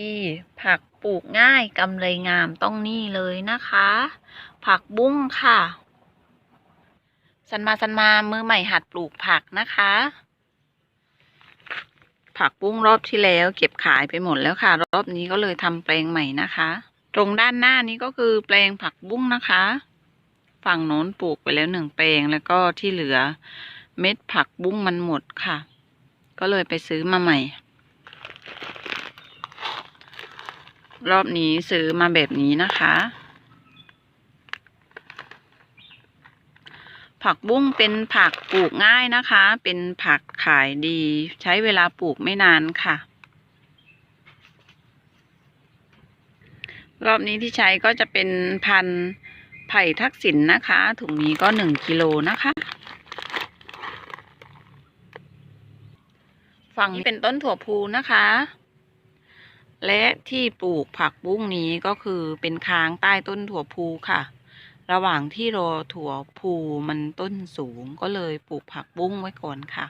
ดี ผักปลูกง่ายกำไรงามต้องนี่เลยนะคะ ผักบุ้งค่ะ สันมาสันมามือใหม่หัดปลูกผักนะคะ ผักบุ้งรอบที่แล้ว เก็บขายไปหมดแล้วค่ะ รอบนี้ก็เลยทำแปลงใหม่นะคะ ตรงด้านหน้านี้ก็คือแปลงผักบุ้งนะคะ ฝั่งโน้นปลูกไปแล้วหนึ่งแปลงแล้วก็ที่เหลือ เม็ดผักบุ้งมันหมดค่ะ ก็เลยไปซื้อมาใหม่ รอบนี้ซื้อมาแบบนี้นะคะ ผักบุ้งเป็นผักปลูกง่ายนะคะ เป็นผักขายดี ใช้เวลาปลูกไม่นานค่ะ รอบนี้ที่ใช้ก็จะเป็นพันธุ์ไผ่ทักษิณนนะคะ ถุงนี้ก็หนึ่งกิโลนะคะ ฝั่งนี้เป็นต้นถั่วพูนะคะ และที่ปลูกผักบุ้งนี้ก็คือเป็นค้างใต้ต้นถั่วพูค่ะ ระหว่างที่รอถั่วพูมันต้นสูงก็เลยปลูกผักบุ้งไว้ก่อนค่ะ